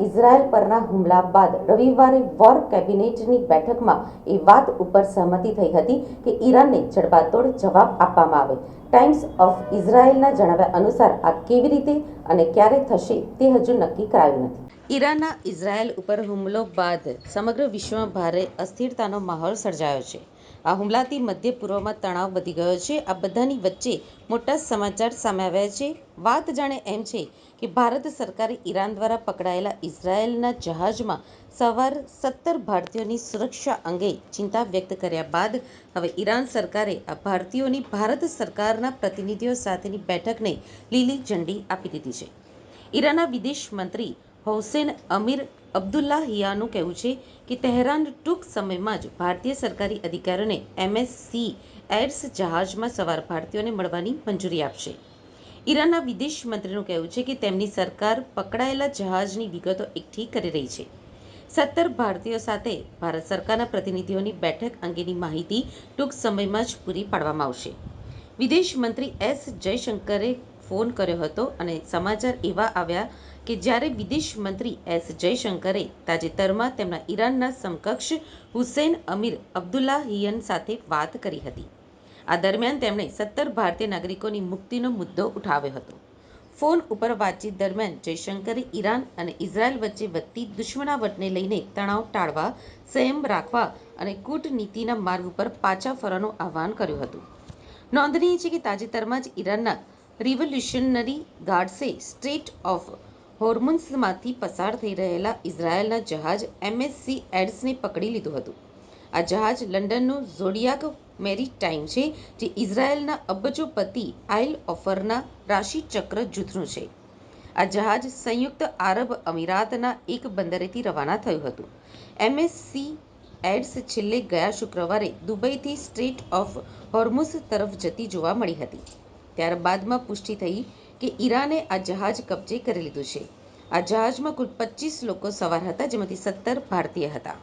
Israel પરના હુમલા બાદ રવિવારે વોર કેબિનેટની બેઠકમાં એ વાત ઉપર સહમતિ થઈ હતી કે ઈરાનને જડબાતોડ જવાબ આપવામાં આવે. ટાઈમ્સ ઓફ ઇઝરાયલના જણાવ્યા અનુસાર આ કેવી રીતે અને ક્યારે થશે તે હજુ નક્કી કરાયું નથી. ઈરાનના ઇઝરાયલ ઉપર હુમલો બાદ સમગ્ર વિશ્વમાં ભારે અસ્થિરતાનો માહોલ સર્જાયો છે. આ હુમલાથી મધ્ય પૂર્વમાં તણાવ વધી ગયો છે. આ બધાની વચ્ચે મોટા સમાચાર સામે આવ્યા છે. વાત જાણે એમ છે કે ભારત સરકારે ઈરાન દ્વારા પકડાયેલા ઇઝરાયેલના જહાજમાં સવાર સત્તર ભારતીયોની સુરક્ષા અંગે ચિંતા વ્યક્ત કર્યા બાદ હવે ઈરાન સરકારે આ ભારતીયોની ભારત સરકારના પ્રતિનિધિઓ સાથેની બેઠકને લીલી ઝંડી આપી દીધી છે. ઈરાનના વિદેશ મંત્રી હૌસેન અમીર અબ્દુલ્લાહિયાનું કહેવું છે કે તહેરાન ટૂંક સમયમાં જ ભારતીય સરકારી અધિકારીઓને એમએસસી એડ્સ જહાજમાં સવાર ભારતીયોને મળવાની મંજૂરી આપશે. ઈરાનના વિદેશ મંત્રીનું કહેવું છે કે તેમની સરકાર પકડાયેલા જહાજની વિગતો એકઠી કરી રહી છે. સત્તર ભારતીયો સાથે ભારત સરકારના પ્રતિનિધિઓની બેઠક અંગેની માહિતી ટૂંક સમયમાં જ પૂરી પાડવામાં આવશે. વિદેશ મંત્રી એસ જયશંકરે ફોન કર્યો હતો અને સમાચાર એવા આવ્યા કે જ્યારે વિદેશ મંત્રી એસ જયશંકરે તાજેતરમાં તેમના ઈરાનના સમકક્ષ હુસૈન અમીર અબ્દુલ્લાહિયન સાથે વાત કરી હતી. આ દરમિયાન તેમણે સત્તર ભારતીય નાગરિકોની મુક્તિનો મુદ્દો ઉઠાવ્યો હતો. ફોન ઉપર વાતચીત દરમિયાન જયશંકરે ઈરાન અને ઇઝરાયલ વચ્ચે વધતી દુશ્મનાવટને લઈને તણાવ ટાળવા, સંયમ રાખવા અને કૂટનીતિના માર્ગ ઉપર પાછા ફરવાનું આહ્વાન કર્યું હતું. નોંધનીય છે કે તાજેતરમાં જ ઈરાનના રિવોલ્યુશનરી ગાર્ડ્સે સ્ટેટ ઓફ હોર્મુઝમાંથી પસાર થઈ રહેલા ઇઝરાયેલના જહાજ એમએસસી એડ્સને પકડી લીધું હતું. આ જહાજ લંડનનું ઝોડિયાક મેરીટાઈમ છે, જે ઇઝરાયેલના અબજોપતિ આઇલ ઓફરના રાશિચક્ર જૂથનું છે. આ જહાજ સંયુક્ત આરબ અમીરાતના એક બંદરેથી રવાના થયું હતું. એમએસસી એડ્સ છેલ્લે ગયા શુક્રવારે દુબઈથી સ્ટ્રીટ ઓફ હોર્મુઝ તરફ જતી જોવા મળી હતી. ત્યારબાદમાં પુષ્ટિ થઈ કે ઈરાને આ જહાજ કબજે કરી લીધું છે. આ જહાજમાં કુલ પચીસ લોકો સવાર હતા, જેમાંથી સત્તર ભારતીય હતા.